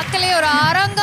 பார்க்கலே ஒரு அரங்க